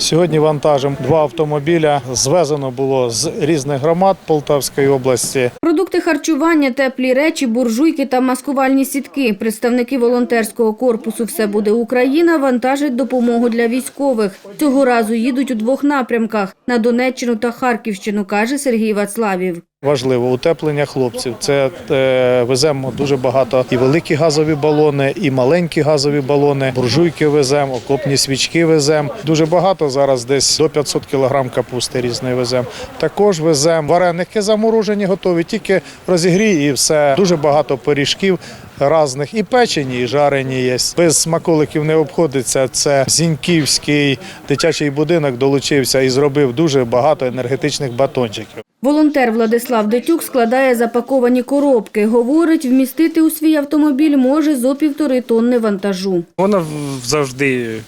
Сьогодні вантажем два автомобіля звезено було з різних громад Полтавської області. Продукти харчування, теплі речі, буржуйки та маскувальні сітки. Представники волонтерського корпусу «Все буде Україна» вантажать допомогу для військових. Цього разу їдуть у двох напрямках – на Донеччину та Харківщину, каже Сергій Вацлавів. Важливо утеплення хлопців. Це е, веземо дуже багато і великі газові балони, і маленькі газові балони. Буржуйки веземо, окопні свічки веземо. Дуже багато зараз десь до 500 кілограм капусти різної веземо. Також веземо вареники заморожені, готові, тільки розігрій і все. Дуже багато пиріжків різних і печені, і жарені є. Без смаколиків не обходиться. Це Зіньківський дитячий будинок долучився і зробив дуже багато енергетичних батончиків. Волонтер Владислав Детюк складає запаковані коробки. Говорить, вмістити у свій автомобіль може зо півтори тонни вантажу. Вона завжди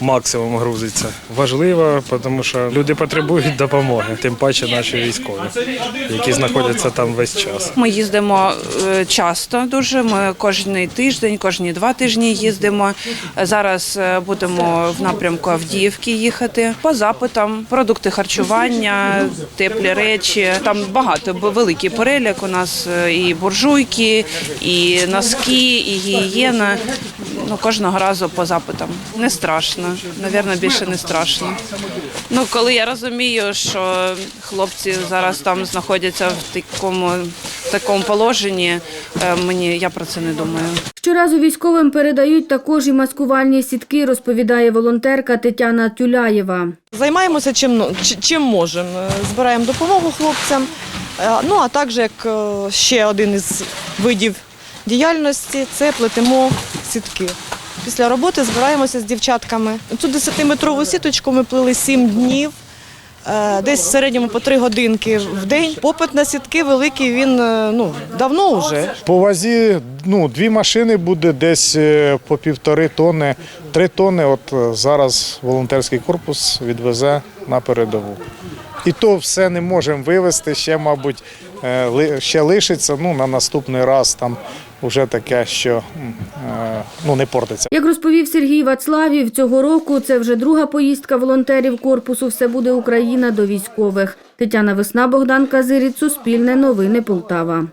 максимум грузиться. Важливо, тому що люди потребують допомоги, тим паче наші військові, які знаходяться там весь час. Ми їздимо е, часто дуже. Ми кожний тиждень, кожні два тижні їздимо. Зараз е, будемо в напрямку Авдіївки їхати по запитам, продукти харчування, теплі речі. Там багато великий перелік. У нас е, і буржуйки, і носки, і гігієна. Ну кожного разу по запитам. Не страшно. Навірно, більше не страшно. Ну, коли я розумію, що хлопці зараз там знаходяться в такому, в такому положенні, е, мені я про це не думаю. Щоразу військовим передають також і маскувальні сітки, розповідає волонтерка Тетяна Тюляєва. Займаємося чим, ну, чим можемо. Е, Збираємо допомогу хлопцям. Е, Ну а також як ще один із видів діяльності це плетемо сітки. Після роботи збираємося з дівчатками. Цю 10-метрову сіточку ми плели 7 днів. е, Десь в середньому по 3 годинки в день. Попит на сітки великий, він е, ну, давно вже. По вазі ну, дві машини буде десь е, по півтори тонни, три тонни. От зараз волонтерський корпус відвезе на передову. І то все не можемо вивезти, ще, мабуть, ще лишиться. Ну, на наступний раз там вже таке, що е, ну, не портиться. Як розповів Сергій Вацлавів, цього року це вже друга поїздка волонтерів корпусу «Все буде Україна» до військових. Тетяна Весна, Богдан Казиріць, Суспільне новини Полтава.